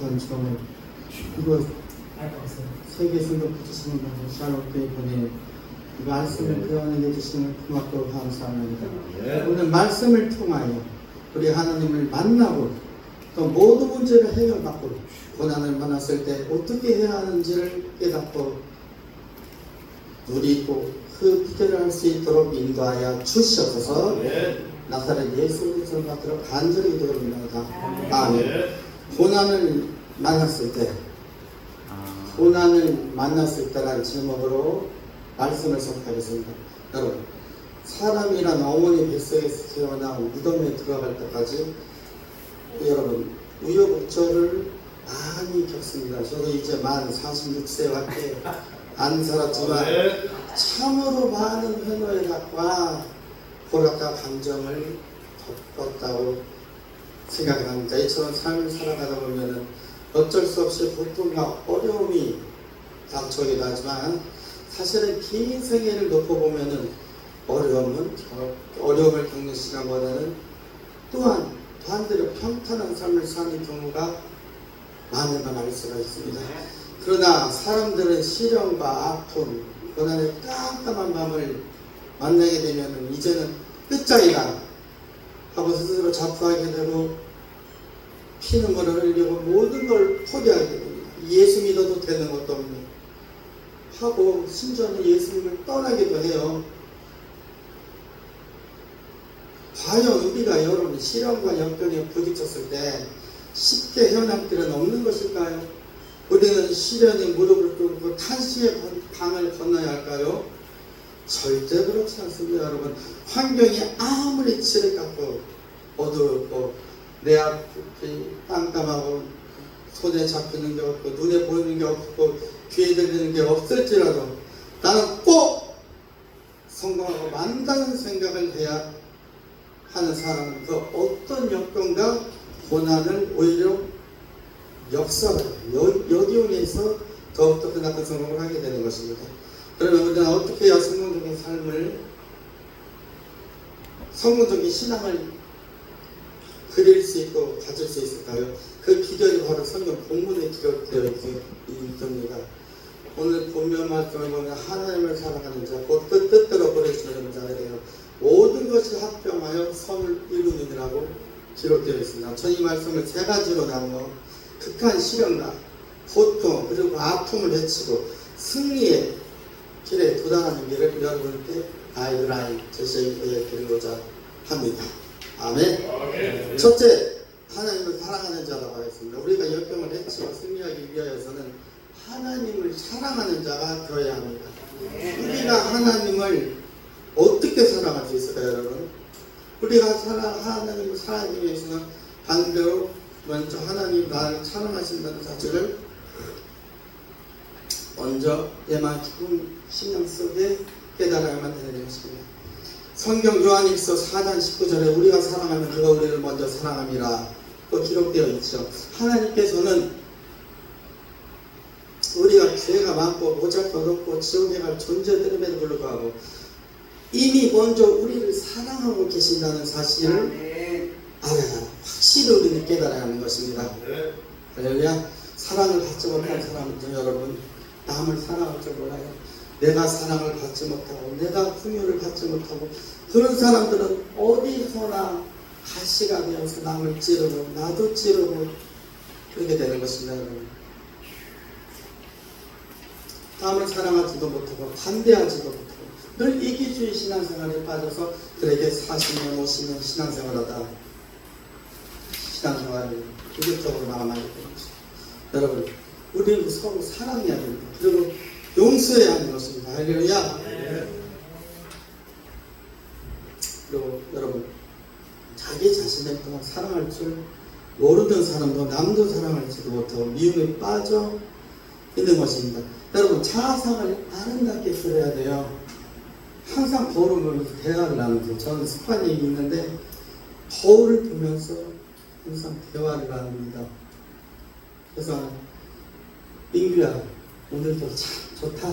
것처럼 이거 세계 성경 붙이시는 샬롯교회 보내 말씀을 교환해 주시는 고맙고 감사합니다. 오늘 말씀을 통하여 우리 하나님을 만나고 또 모든 문제를 해결받고 고난을 만났을 때 어떻게 해야 하는지를 깨닫고 누리고 그 비결을 할 수 있도록 인도하여 주시옵소서 나사렛 예수 그리스도 받들어 간절히 기도합니다. 아멘. 고난을 만났을 때 고난을 만났을 때라는 제목으로 말씀을 선포하겠습니다. 여러분, 사람이란 어머니 뱃속에서 태어나 무덤에 들어갈 때까지 여러분 우여곡절을 많이 겪습니다. 저도 이제 만 46세밖에 안 살았지만 참으로 많은 회노의각과 고락과 감정을 겪었다고 생각합니다. 이처럼 삶을 살아가다 보면은 어쩔 수 없이 고통과 어려움이 닥쳐오기도 하지만 사실은 긴 생애를 놓고 보면은 어려움은 겨- 어려움을 겪는 시간보다는 또한 반대로 평탄한 삶을 사는 경우가 많은 걸 알 수가 있습니다. 그러나 사람들은 시련과 아픔, 고난의 깜깜한 밤을 만나게 되면 이제는 끝장이다 하고 스스로 자포하게 되고 피 눈물을 흘리고 모든 걸 포기하게 됩니다. 예수 믿어도 되는 것도 없네. 하고 심지어는 예수님을 떠나기도 해요. 과연 우리가 여러분 시련과 역경에 부딪혔을 때 쉽게 길은 없는 것일까요? 우리는 시련에 무릎을 꿇고 탄식의 강을 건너야 할까요? 절대 그렇지 않습니다, 여러분. 환경이 아무리 칠을 깎고 어두웠고 내 앞이 깜깜하고 손에 잡히는 게 없고 눈에 보이는 게 없고 귀에 들리는 게 없을지라도 나는 꼭 성공하고 만다는 생각을 해야 하는 사람은 그 어떤 역경과 고난을 오히려 역사를 여기온에서 더욱더 그나큰 성공을 하게 되는 것입니다. 그러면 우리는 어떻게 해야 성공적인 삶을 성공적인 신앙을 그릴 수 있고 가질 수 있을까요? 그 비결이 바로 성경 본문에 기록되어 있습니다. 오늘 본면 말씀을 보면 하나님을 사랑하는 자, 곧그 뜻대로 보내주는 자가 되어 모든 것이 합병하여 선을 이루느니라고 기록되어 있습니다. 전 이 말씀을 세 가지로 나누어 극한 시련과 고통 그리고 아픔을 헤치고 승리의 길에 도달하는 길을 여러분께 가이드라인 제시해 드리고자 합니다. 아멘. 첫째, 하나님을 사랑하는 자라고 하겠습니다. 우리가 역경을 헤치고 승리하기 위하여서는 하나님을 사랑하는 자가 되어야 합니다. 우리가 하나님을 어떻게 사랑할 수 있을까요, 여러분? 우리가 사랑, 하나님을 사랑하기 위해서는 반대로 먼저 하나님 나를 사랑하신다는 사실을 먼저 내만 깊은 신앙 속에 깨달아야만 되는 것입니다. 성경 요한일서 4장 19절에 우리가 사랑하면 그가 우리를 먼저 사랑함이라 또 기록되어 있죠. 하나님께서는 우리가 죄가 많고 모자것없고 지옥에 갈 존재들임에도 불구하고 이미 먼저 우리를 사랑하고 계신다는 사실을 알아야 확실히 우리는 깨달아야 하는 것입니다. 할렐루야. 사랑을 받지 못한 사람은요, 여러분, 남을 사랑할 줄 몰라요. 내가 사랑을 받지 못하고, 내가 풍요를 받지 못하고, 그런 사람들은 어디서나 가시가 되어서 남을 찌르고, 나도 찌르고, 그렇게 되는 것입니다, 여러분. 남을 사랑하지도 못하고, 반대하지도 못하고, 늘 이기주의 신앙생활에 빠져서 그에게 40년, 50년 신앙생활하다 신앙생활을 부정적으로 마감하게 되는 것입니다. 여러분, 우리는 서로 사랑해야 됩니다. 그리고 용서해야 하는 것입니다. 할렐루야. 그리고 여러분, 자기 자신을 또한 사랑할 줄 모르는 사람도 남도 사랑할지도 못하고 미움에 빠져 있는 것입니다. 여러분, 자아상을 아름답게 그려야 돼요. 항상 거울을 보면서 대화를 나누죠. 저는 습관이 있는데 거울을 보면서 항상 대화를 나눕니다. 그래서 민규야 오늘도 참 좋다.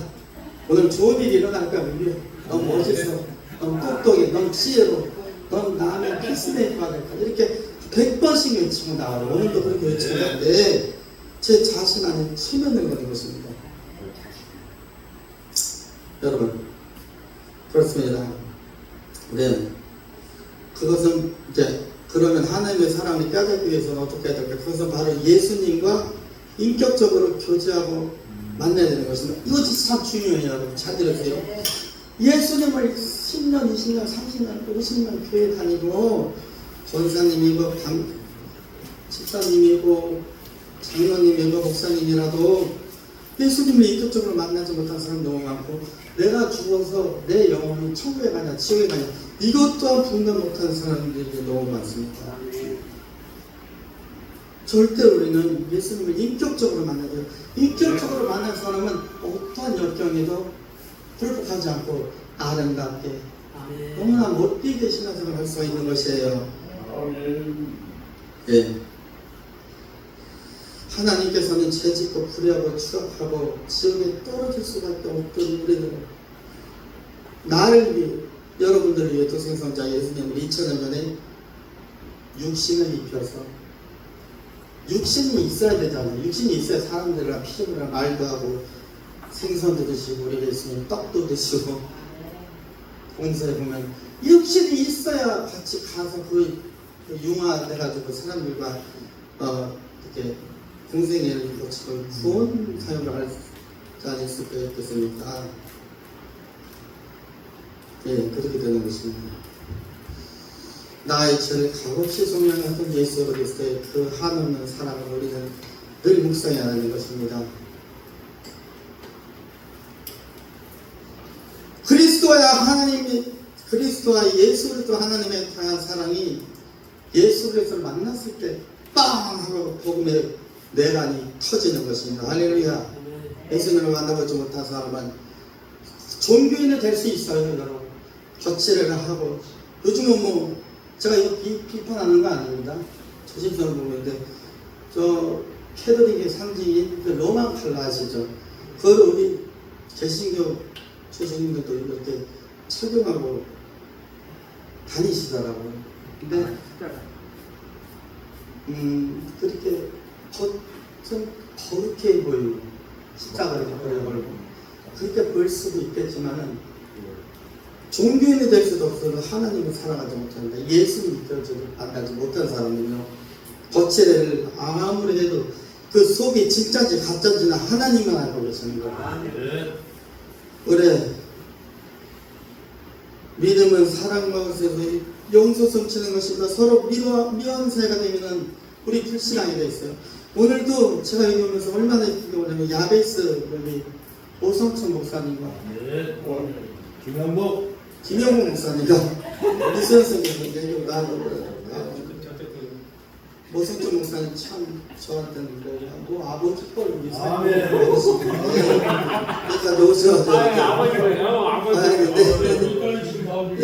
오늘 좋은 일이 일어날 거야 민규야. 너무 멋있어. 너무 똑똑해. 너무 지혜로. 넌 남의 피스메이커가 될 거야. 이렇게 100번씩 외치고 나와요. 오늘도 그렇게 외치고 나는데 제 자신 안에 체면을 거는 것입니다. 여러분 그렇습니다. 네. 그것은 이제 그러면 하나님의 사랑을 깨닫기 위해서는 어떻게 해야 될까? 그것은 바로 예수님과 인격적으로 교제하고 만나야 되는 것입니다. 이것이 참 중요해요. 잘 들으세요. 예수님을 10년, 20년, 30년, 50년 교회 다니고 권사님이고 방, 집사님이고 장로님이고 목사님이라도 예수님을 인격적으로 만나지 못한 사람 너무 많고 내가 죽어서 내 영혼이 천국에 가냐 지옥에 가냐 이것 또한 분간 못하는 사람들이 너무 많습니다. 절대 우리는 예수님을 인격적으로 만나야 돼요. 인격적으로 만난 사람은 어떠한 역경에도 굴복하지 않고 아름답게 너무나 멋지게 신앙생활을 할 수가 있는 것이에요. 예. 하나님께서는 죄짓고 불의하고 추악하고 지옥에 떨어질 수밖에 없던 우리는 나를 위해 여러분들을 위해 도생성자 예수님을 2000년 전에 육신을 입혀서 육신이 있어야 되잖아요. 육신이 있어야 사람들이랑 피조물이랑 말도 하고 생선도 드시고 우리 예수님 떡도 드시고 공사에 보면 육신이 있어야 같이 가서 그, 그 융화돼가지고 사람들과 어, 이렇게 공생애를 거치고 구원 사역을 할수 아닐 수 있겠습니까? 예, 그렇게 되는 것입니다. 나의 죄를 값없이 속량했던 예수 그리스도의 그 한없는 사랑을 우리는 늘 묵상해야 하는 것입니다. 그리스도야 하나님이 그리스도와 예수 그리스도 하나님의 강한 사랑이 예수 그리스도를 만났을 때 빵 하고 복음의 내란이 터지는 것입니다. 할렐루야. 예수님을 만나보지 못한 사람은 종교인이 될 수 있어요, 여러분. 교체를 하고 요즘은 뭐 제가 이거 비, 비판하는 거 아닙니다. 조심스러운 부분인데 저 캐톨릭의 상징인 그 로만 칼라 아시죠? 그걸 우리 개신교 조선님들도 이렇게 착용하고 다니시더라고요. 근데 음 그렇게 겉, 좀 거룩해 보이고 십자가를 걸고 그렇게 보일 수도 있겠지만은 종교인이 될 수도 없어도 하나님을 사랑하지 못한다. 예수를 믿어지를 만나지 못한 사람은요. 거칠애를 아무리 해도 그 속이 진짜지 가짜지는 하나님만 알고 계시는 거예요. 그래 믿음은 사랑과 것에서 용서 숨치는 것입니다. 서로 미워, 미워하는 사이가 되면은 우리 불신앙이 돼 있어요. 오늘도 제가 여기 오면서 얼마나 기가 오냐면 야베스 여기 오성천 목사님과 김현복 목사님과 이수연 선생님 여기 나도 오성천 목사님 참 저한테는 뭐, 뭐 아버지 뻘 우리 아멘. 그러니까 오셔 아버지예요. 아버지. 예.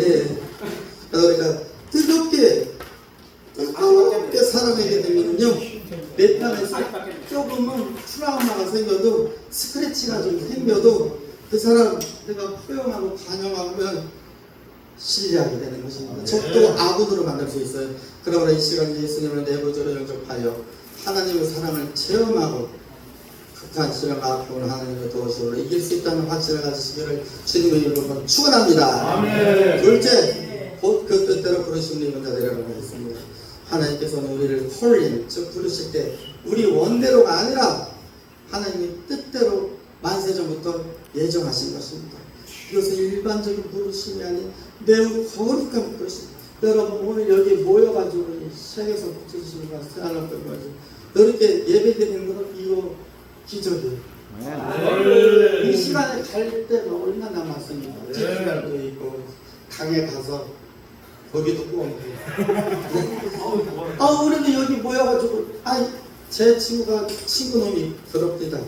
그러니까 뜨겁게 뜨겁게 사랑하게 되면요. 내 땀에서 조금은 트라우마가 생겨도 스크래치가 좀 생겨도 그 사람 내가 포용하고 반영하면 신뢰하게 되는 것입니다. 적도 아군으로 만들 수 있어요. 그러므로 이 시간 예수님을 내부적으로 영접하여 하나님의 사랑을 체험하고 극한 시련 아픔을 하나님의 도우심으로 이길 수 있다는 확신을 가지시기를 주님의 이름으로 축원합니다. 아멘. 둘째, 곧 그 뜻대로 부르신 우리 자들이라고 하겠습니다. 하나님께서는 우리를 콜링, 즉 부르실 때 우리 원대로가 아니라 하나님의 뜻대로 만세전부터 예정하신 것입니다. 이것은 일반적인 부르심이 아닌 매우 거룩한 것입니다. 여러분 오늘 여기 모여가지고 이 시작에서 붙여주시는 것 생각했던 거죠. 이렇게 예배드리는 것은 이거 기적이에요. 이 시간에 갈 때가 얼마나 남았습니까? 네. 집회도 있고 강에 가서 거기도 꼭아 우리도 여기 모여가지고 아이 제 친구가 친구 놈이 더럽니다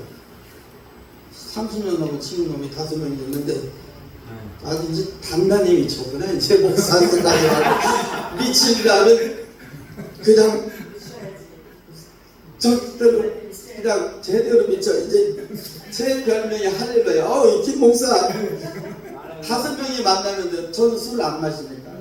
30년 넘은 친구 놈이 다섯 명이 있는데 아주 이제 단단히 미쳤구나 이제 목사들까지 미친다면 그냥 절대로 그냥 제대로 미쳐. 이제 제 별명이 할렐루야. 어이 김 목사. 다섯 명이 만나면 저는 술 안 마시니까.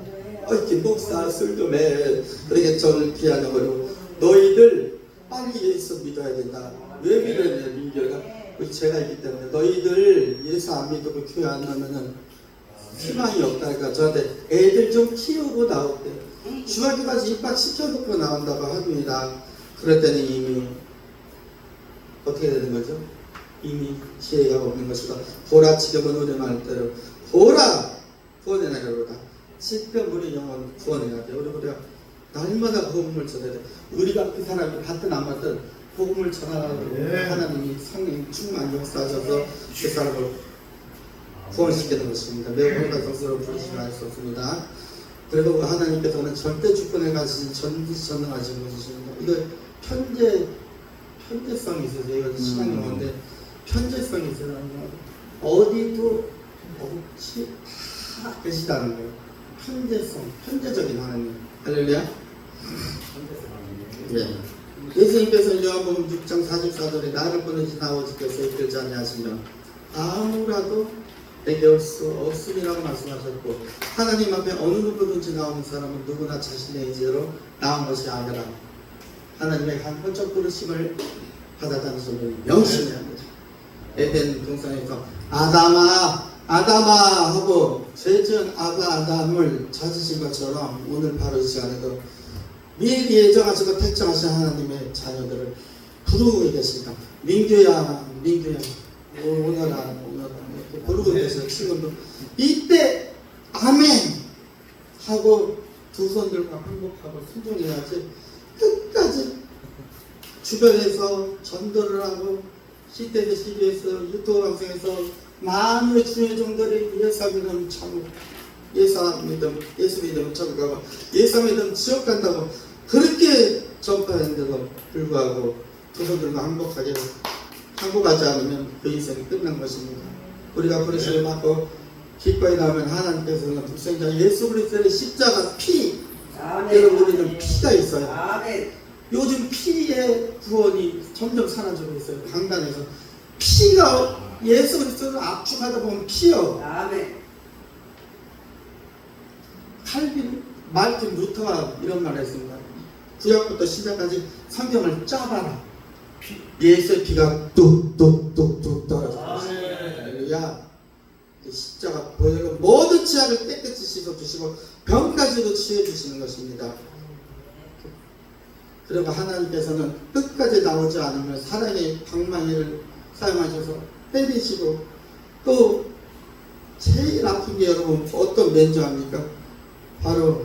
어이 김 목사 술 좀해. 그렇게 저를 피하는 거고. 너희들 빨리 예수 믿어야 된다. 왜 믿어야 되냐 우리 제가 있기 때문에. 너희들 예수 안 믿고 교회 안 나면은 희망이 없다니까 저한테 애들 좀 키우고 나올때 중학교까지 입학 시켜놓고 나온다고 합니다. 그랬더니 이미 어떻게 되는 거죠? 이미 기회가 없는 것이다. 보라 지금은 우리 말대로 보라 날이로다. 십병 우리 영혼 구원해야 돼. 우리 우리가 날마다 복음을 전해야 돼. 우리가 그 사람이 받든 안 받든 복음을 전하라고 네. 하나님이 성령 충만 역사하셔서 그 사람을 구원시키는 것입니다. 매우 감사스러운 부르심을 알 수 없습니다. 그리고 하나님께서는 절대 주권을 가지신 전지전능하신 분이십니다. 이거 편제 편제성이 있어서 이거 신앙 용어인데 편제성이 있어요. 어디도 없이 다 계시다는 거예요. 편제성, 편제적인 하나님. 할렐루야. 네. 예수님께서 요한복음 6장 44절에 나를 보내신 아버지께서 이끌지 아니하시면 아무라도 내게 올수 없음이라고 말씀하셨고 하나님 앞에 어느 누구든지 나오는 사람은 누구나 자신의 의지로 나온 것이 아니라 하나님의 간편적 부르심을 받았다는 소리를 명심해야 합니다. 에덴 동산에서 아담아 아담아 하고 죄지은 아바 아담을 찾으신 것처럼 오늘 바로 이 시간에도 미리 예정하시고 택정하신 하나님의 자녀들을 부르고 계십니다. 민규야 민규야 오너라 부르고 계세요 지금도 이때 아멘 하고 두 손 들고 항복하고 순종해야지 끝까지 주변에서 전도를 하고 시대대 시비에서 유튜브 방송에서 많은 주의 종들이 예수 믿음 천국 예수 믿음 예수 믿음 천국 가고 예수 믿음 지옥 간다고 그렇게 전파했는데도 불구하고 두 손 들고 항복하게 항복하지 않으면 그 인생이 끝난 것입니다. 우리가 그리스도를 받고 기꺼이 나오면 하나님께서는 불생자 예수 그리스도의 십자가 피 여러분 우리는 피가 있어요. 아멘. 요즘 피의 구원이 점점 사라지고 있어요. 강단에서 피가 예수 그리스도를 압축하다 보면 피요. 아멘. 칼빈, 말틴 루터가 이런 말을 했습니다. 구약부터 시작까지 성경을 짜봐라. 예수의 피가 뚝뚝뚝뚝 떨어져. 할렐루야. 이 십자가 보혈로 죄악을 깨끗이 씻어주시고 병까지도 치유해주시는 것입니다. 그리고 하나님께서는 끝까지 나오지 않으면 사랑의 방망이를 사용하셔서 때리시고 또 제일 아픈 게 여러분 어떤 맨주합니까? 바로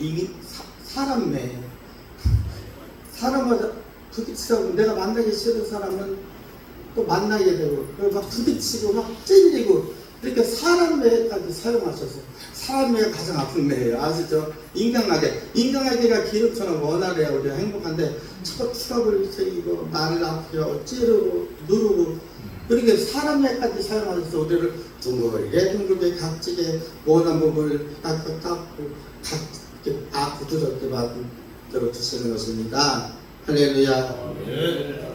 이 사- 사람 매예요. 사람마다 부딪히고 내가 만나기 싫은 사람은 또 만나게 되고 막 부딪히고 막 찔리고 이렇게 사람 매까지 사용하셔서 사람 매가 가장 아픈 매예요. 아시죠? 인간관계. 인간관계가 기름처럼 원활해야 우리가 행복한데 저 트러블 생기고 나를 아프게 하고 찌르고 누르고 그렇게 사람 매까지 사용하셔서 우리를 둥글게 둥글게 각지게 원한 부분을 닦고 닦고 각게 아 부드럽게 만들어 주시는 것입니다. 할렐루야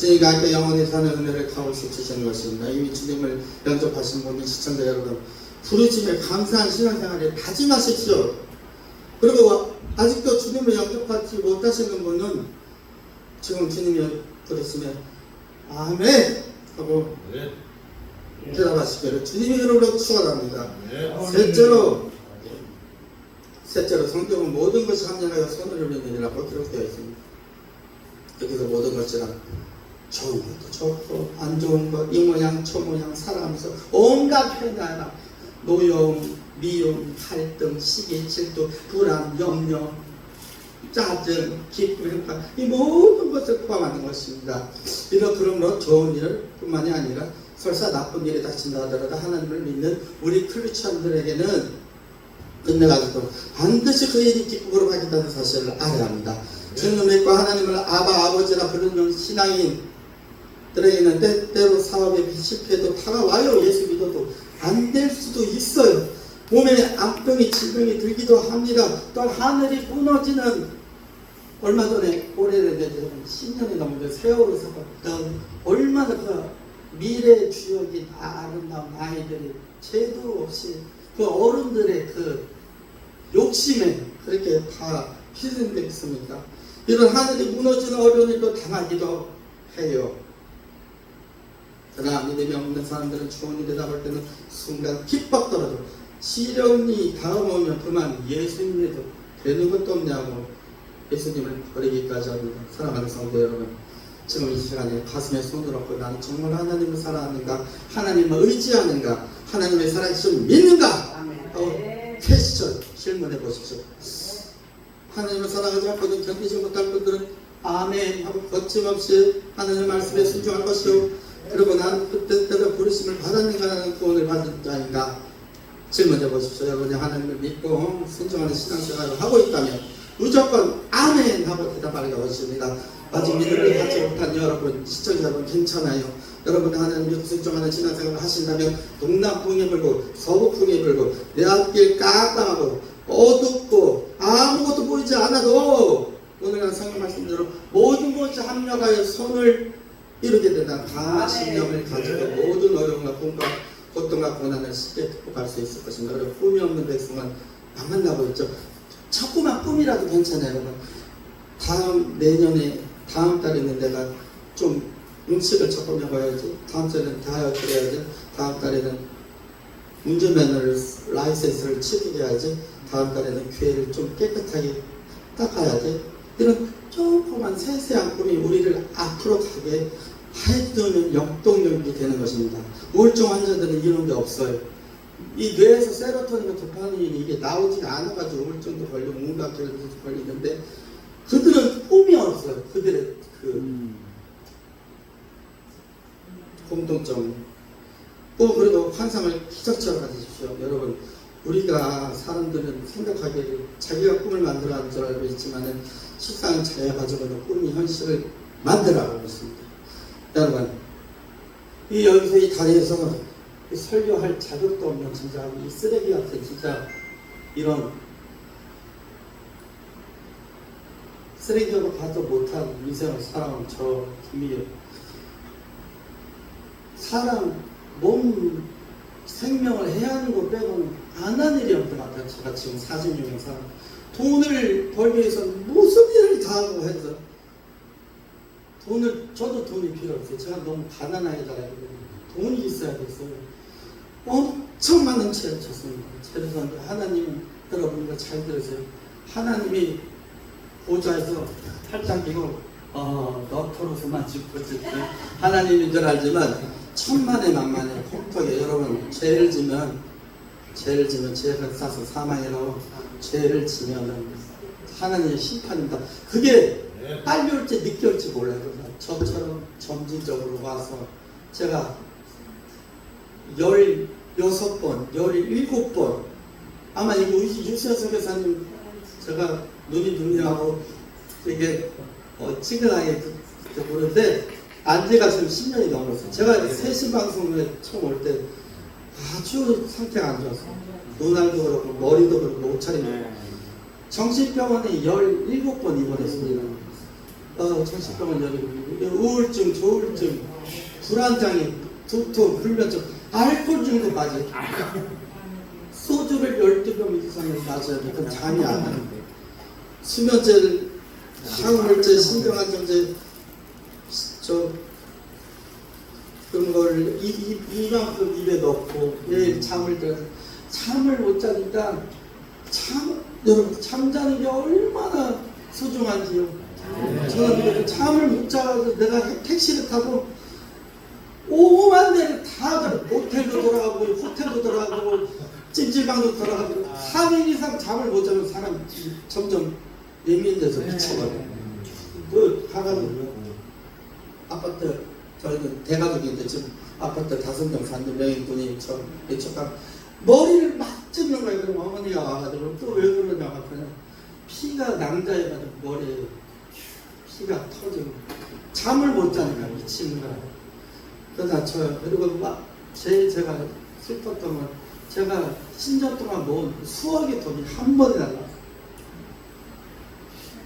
저희가 함께 영원히 사는 은혜를 가오시 주시는 것입니다. 이미 주님을 영접하신 모든 시청자 여러분, 부르심에 감사한 신앙생활에 다짐하십시오. 그리고 아직도 주님을 영접하지 못하시는 분은 지금 주님이 부르시면 아멘 하고 대답하시기를 주님의 이름으로 축원합니다. 셋째로 셋째로 성경은 모든 것이 합력하여 선을 이루느니라고 기록되어 있습니다. 여기서 모든 것이란 좋은 것도 좋고 안 좋은 것, 이 모양 저 모양 살아가면서 온갖 편애나 노여움, 미움, 갈등, 시기, 질투, 불안, 염려, 짜증, 기쁨, 행복 이 모든 것을 포함하는 것입니다. 이런 그러므로 좋은 일 뿐만이 아니라 설사 나쁜 일이 닥친다 하더라도 하나님을 믿는 우리 크리스천들에게는 끝내가지고 반드시 그 일이 기쁨으로 바뀐다는 사실을 알아야 합니다. 주님을 믿고 하나님을 아바 아버지라 부르는 신앙인 들에게는 때때로 사업에 실패도 다가와요. 예수 믿어도 안 될 수도 있어요. 몸에 암병이 질병이 들기도 합니다. 또 하늘이 무너지는 얼마 전에 오래됐는데 10년이 넘는데 세월호 사건 얼마나 그 미래의 주역인 아름다운 아이들이 죄도 없이 그 어른들의 그 욕심에 그렇게 다 희생되겠습니까? 이런 하늘이 무너지는 일도 당하기도 해요. 그러나 믿음이 없는 사람들은 일이다 볼 때는 순간 기뻑 떨어져 시련이 다가오면 그만 예수님에도 되는 것도 없냐고 예수님을 버리기까지 합니다. 사랑하는 성도 여러분 지금 이 시간에 가슴에 손을 얹고 나는 정말 하나님을 사랑하는가 하나님을 의지하는가 하나님의 살아계심을 믿는가 하고 퀘스천 질문해 보십시오. 하나님을 사랑하지 않고는 견디지 못할 분들은 아멘 하고 거침없이 하나님의 말씀에 순종할 것이요 그리고 나는 그때때로 부르심을 받았는가 하는 구원을 자인가 질문해 보십시오. 여러분이 하나님을 믿고 순종하는 신앙생활을 하고 있다면 무조건 아멘 하고 대답할 것입니다. 아직 믿음을 갖지 못한 여러분 시청자 여러분 괜찮아요. 여러분이 하나님 믿고 순종하는 신앙생활을 하신다면 동남풍이 불고 서북풍이 불고 내 앞길 깜깜하고 어둡고 아무것도 보이지 않아도 오늘 성경 말씀대로 모든 것이 합력하여 손을 이루게 된다는 강한 신념을 가지고 모든 어려움과 꿈과 고통과 고난을 쉽게 극복할 수 있을 것입니다. 그리고 꿈이 없는 백성은 안 만나고 있죠. 자꾸만 꿈이라도 괜찮아요. 여러분. 다음 내년에 다음 달에는 내가 좀 음식을 조금 먹어야지. 다음 달에는 다이어트를 해야지. 다음 달에는 운전면허를 라이센스를 취득해야지. 다음 달에는 교회를 좀 깨끗하게 닦아야지. 이런 조그만 세세한 꿈이 우리를 앞으로 가게 해주는 역동력이 되는 것입니다. 우울증 환자들은 이런 게 없어요. 이 뇌에서 세로토닌과 도파민이 이게 나오지 않아가지고 우울증도 걸리고 문각들도 걸리는데 그들은 꿈이 없어요. 그들의 그 공통점. 또 그래도 환상을 기적처럼 가지십시오. 여러분, 우리가 사람들은 생각하기를 자기가 꿈을 만들어가는 줄 알고 있지만은 실상은 자기가 가지고 있는 꿈이 현실을 만들어 가고 있습니다. 여러분, 이 여기서 이 다리에서 이 설교할 자격도 없는 진짜 이 쓰레기 같은 진짜 이런 쓰레기로 가도 못한 인생을 살아온 저 김미애 사람 몸 생명을 해하는 거 빼고는 안 한 일이 없는 것 같아요. 제가 지금 46년 사람 돈을 벌기 위해서 무슨 일을 다 하고 해서 돈을 저도 돈이 필요 없어요. 제가 너무 가난하게 자라거든요. 돈이 있어야겠어요. 엄청 많은 죄를 졌습니다. 죄를 졌는데 하나님은 여러분과 잘 들으세요. 하나님이 보좌에서 끼고 어, 너토로서만 짚었을 때 하나님인 줄 알지만 천만의 만만의 콩떡에 여러분 죄를 지면 죄를 지면 죄를 싸서 사망이라고 죄를 지면은 하나님의 심판입니다. 그게 빨리 올지 늦게 올지 몰라요. 저처럼 점진적으로 와서 제가 16번, 17번 아마 이거 유세석 교사님 제가 눈이 눈이라고 되게 어, 친근하게 그- 보는데 안지가 지금 10년이 넘었어요. 제가 세신 방송에 처음 올 때 아주 상태가 안 좋았어요. 눈알도 그렇고 머리도 그렇고 옷차림도 그렇고 정신병원에 17번 입원했습니다. 어, 정신병원 열이 우울증, 조울증, 불안장애, 두통, 불면증, 알코올증도까지 소주를 12병 이상을 마셔야 돼. 그럼 잠이 안 와요. 수면제를 항물제, 신경안정제 저 그런 걸 이, 이, 이만큼 입에 넣고 매일 잠을 자 잠을 못 자니까 참 여러분 잠자는 게 얼마나 소중한지요. 저는 그래도 잠을 못 자서 내가 택시를 타고 오만 대를 다 모텔도 돌아가고 호텔도 돌아가고 찜질방도 돌아가고 3일 이상 잠을 못 자면 사람 점점 예민돼서 미쳐버려요. 그 가가지고 아파트 저희는 대가족인데 지금 아파트 다섯 명 사는 명인분이 저 외척가 머리를 막 찝는 거예요. 그럼 어머니가 와가지고 또 왜 그러냐고 그냥 피가 낭자해가지고 머리에 피가 터지고 잠을 못 자니까 미치는 거야. 그러다 저 그리고 막 제일 제가 슬펐던 건 제가 10년 동안 모은 수억의 돈이 한 번에 날라.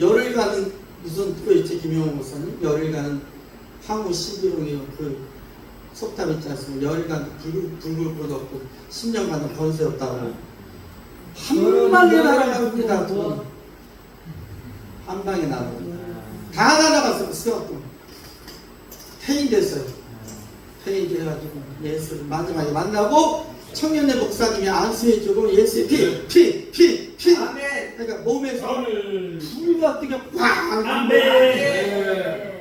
열흘 가는 무슨 그 있지 김용호 목사님 열흘 가는 황후 11호의 그 속담 있지 않습니까? 열흘간 불, 불불 끄덕고 10년간은 번세였다고 한 방에 날아갑니다 돈. 한 방에 날아갑니다 다 날아갔어 수학도 퇴임 됐어요 퇴임 돼가지고 예수를 마지막에 만나고 청년의 목사님이 안수해주고 예수의 피, 피, 피, 피 아멘. 그러니까 몸에서. 불과 뜨게 꽉 아멘.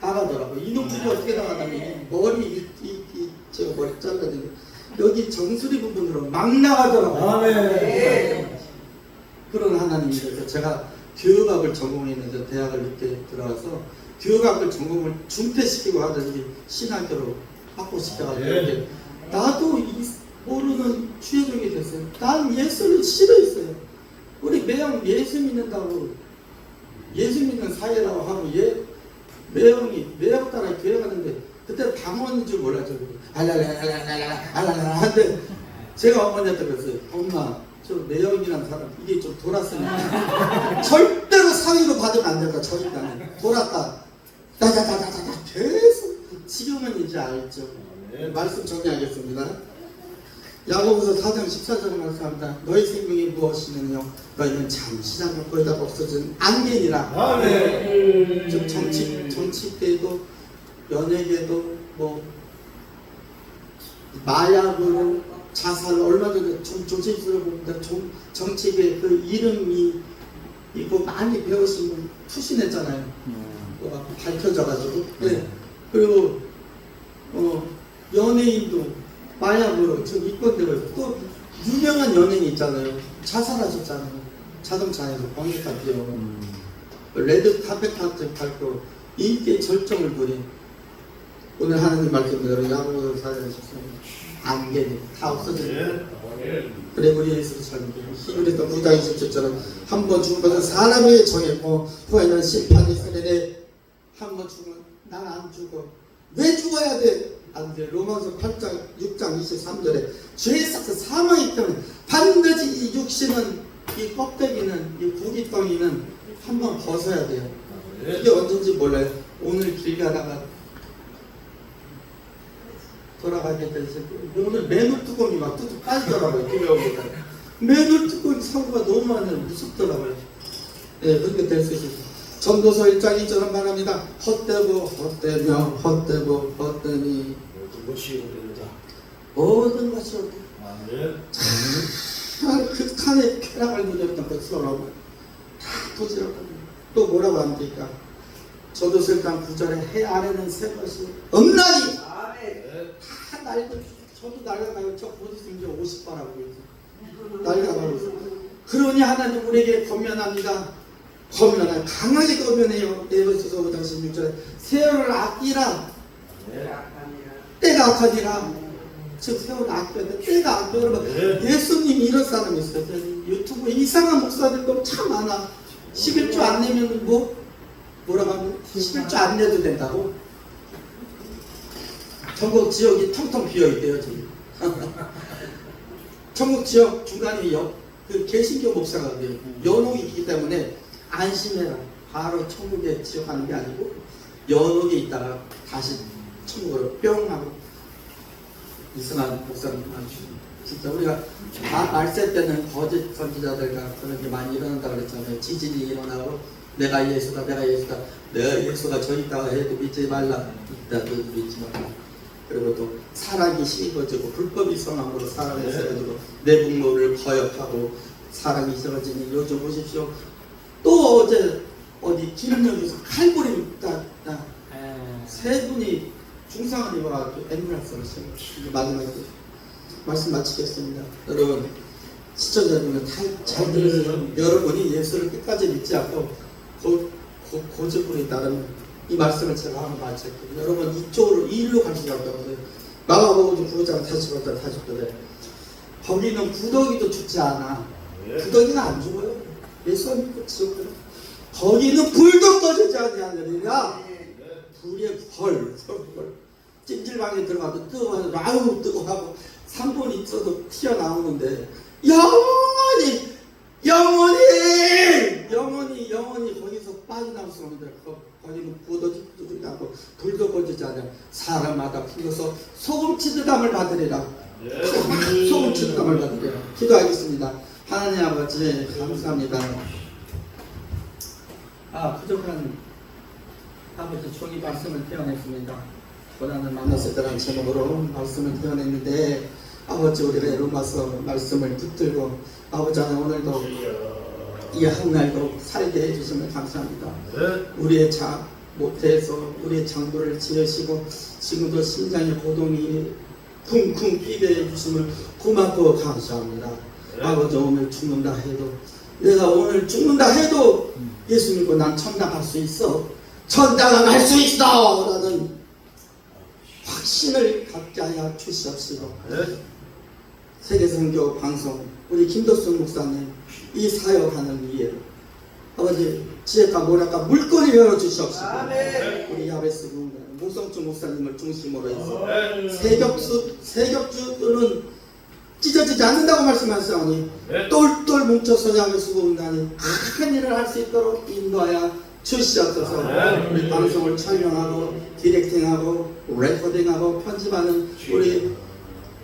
나가더라고. 이놈들이 어떻게 나가냐면 머리 이, 이, 이 제가 머리 잘라지고 여기 정수리 부분으로 막 나가더라고. 아멘. 그런 하나님이셔서 제가 교육학을 전공했는데 대학을 늦게 들어가서 교육학을 전공을 중퇴시키고 하더니 신학교로 확보시켜가지고 네. 이렇게 나도 이 모르는 주의종이 됐어요. 난 예수를 싫어했어요. 우리 매형 예수 믿는다고 예수 믿는 사회라고 하고 예 매형이 매형 따라 교회 가는데 그때 방언인 줄 몰랐죠. 알랄랄랄랄랄라 알랄랄라 한데 제가 어머니한테 그랬어요. 엄마 저 매형이라는 사람 이게 좀 돌았으니까 절대로 상의로 받으면 안 된다. 저 인간은 돌았다. 다다다다다다 계속 지금은 이제 알죠. 말씀 정리하겠습니다. 야고보서 4장 14절에 말씀합니다. 너희 생명이 무엇이느냐? 너희는 잠시 잠깐 거기다 없어진 안개니라. 아멘. 좀 정치 정치계도 연예계도 뭐 마약으로 자살 얼마 전에 좀 조지수를 봅니다. 좀 정치계 그 이름이 이거 많이 분 투신했잖아요. 뭐가 밝혀져가지고. 네. 그리고 어 연예인도 마약으로 지금 입건되고 있고 또 유명한 연예인 있잖아요. 자살하셨잖아요. 자동차에서 번개가 뛰어. 레드 카펫 같은 밟고 인기의 절정을 부린 오늘 하나님 말씀대로 야고보서 사전하셨습니다. 안개는 다 없어져요. 그래 우리 예수 삶이 히브리서 9장 27절은 한번 죽은 것은 사람에게 정했고 후에는 심판이 있으리니 한번 죽으면 난 안 죽어 왜 죽어야 돼? 안 돼. 로마서 8장 6장 23절에 죄의 삭스 사망이기 때문에 반드시 이 육신은 이 껍데기는 이 구기덩이는 한 번 벗어야 돼요. 이게 언젠지 몰라요. 오늘 길 가다가 돌아가게 돼서 오늘 매물 뚜껑이 막 뚝뚝 빠지더라고요. 길에 오니까 매물 뚜껑 사고가 너무 많아요. 무섭더라고요. 예, 그렇게 있어요. 전도서 1장 2절은 말합니다. 헛되고 헛되며 헛되고 헛되니 것이 오르다. 모든 것이 헛되 아멘. 그 칸에 쾌락을 누렸던 것처럼 다 부질없다. 또 뭐라고 합니까? 저도서 1장 9절에 해 아래는 새 것이 없나니 아멘. 다 날고 저도 날아가요. 저곧 있으면 이제 50바라고 그러죠. 날아가고. 그러니 하나님 우리에게 권면합니다. 권면해 강하게 권면해요. 에베소서 5장 16절에 세월을 아끼라 때가 악하니라. 즉 세월을 아껴야 돼. 때가 아껴. 여러분 네. 예수님이 이런 사람이 있어요. 유튜브에 이상한 목사들도 참 많아. 11조 안 내면 뭐 뭐라고 하면 11조 안 내도 된다고. 전국 지역이 텅텅 비어 있대요 지금. 전국 지역 중간에 여, 그 개신교 목사가 그래요. 연옥이 있기 때문에 안심해라. 바로 천국에 지역하는 게 아니고 연옥에 있다가 다시 천국으로 뿅 하고 이승한 목사님 아주 진짜 우리가 다 말세 때는 거짓 선지자들과 그런 게 많이 일어난다 그랬잖아요. 지진이 일어나고 내가 예수다, 내가 예수다, 내가 예수가 저 있다 해도 믿지 말라, 있다도 믿지 말라. 그리고 또 사랑이 씌워지고 불법이 성함으로 사랑이 씌워지고 내 부모를 거역하고 사랑이 씌워지니 요즘 보십시오. 또 어제 어디 기름역에서 칼부림 딱, 딱, 세 분이 중상을 입어가지고 앰뷸런스를 쓰고 마지막에 말씀 마치겠습니다. 여러분 시청자 여러분 잘, 잘 들으세요. 여러분이 예수를 끝까지 믿지 않고 고, 고, 고집으로 따르면 이 말씀을 제가 한번 마칠게요. 여러분 이쪽으로 갈 수가 없다고요. 마가복음 9장 40절 40절에 거기는 구더기도 죽지 않아. 구더기는 안 죽어요. 예수 안 믿고 지옥 가요. 거기는 불도 꺼지지 아니하느니라. 불에 헐, 헐. 찜질방에 들어가도 뜨거워서 아우 뜨거워하고 3분 있어도 튀어나오는데 영원히 영원히 영원히 영원히 거기서 빠져나올 수 없는데 거, 거기는 두들이 나고 불도 꺼지지 않아. 사람마다 불러서 소금 치드담을 받으리라. 소금 치드담을 받으리라. 기도하겠습니다. 하나님 아버지 감사합니다. 아 부족한 아버지 종이 말씀을 태어냈습니다. 고난을 만났을 때라는 제목으로 말씀을 태어냈는데 아버지 우리가 로마서 말씀을 붙들고 아버지 하나 오늘도 이 한날도 살게 해주시면 감사합니다. 네. 우리의 자 못해서 우리의 장부를 지으시고 지금도 심장의 고동이 쿵쿵 뛰게 해주심을 고맙고 감사합니다. 네. 아버지 오늘 죽는다 해도 내가 오늘 죽는다 해도 예수 믿고 난 천당 갈 수 있어 천당은 갈 수 있어 라는 확신을 갖게 하여 주시옵시고 네. 세계선교 방송 우리 김도순 목사님 이 사역하는 위에 아버지 지혜가 뭐랄까 물꼬리 열어주시옵시고 우리 야베스 공단 무성주 목사님을 중심으로 해서 네. 세격수 세격주들은 찢어지지 않는다고 말씀하시오니 네. 똘똘 뭉쳐서 야베스 공단이 큰 일을 할 수 있도록 인도하여 주시옵소서 네. 우리 방송을 촬영하고 디렉팅하고 레코딩하고 편집하는 우리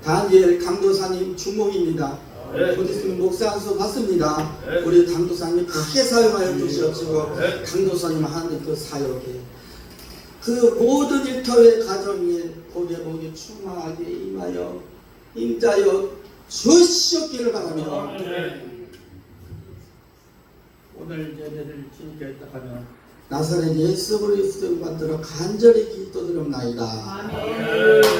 다니엘 강도사님 주목입니다. 네. 곧 있으면 목사 한수 받습니다. 네. 우리 강도사님 크게 사용하여 주시옵시고 네. 강도사님 하는 그 사역에 그 모든 일터의 가정에 복의 복이 충만하게 임하여 임자여 주시옵기를 바라며 네. 오늘 예배를 지니겠다 하면 나사렛 예수 그리스도 만들어 간절히 기도드립나이다. 네.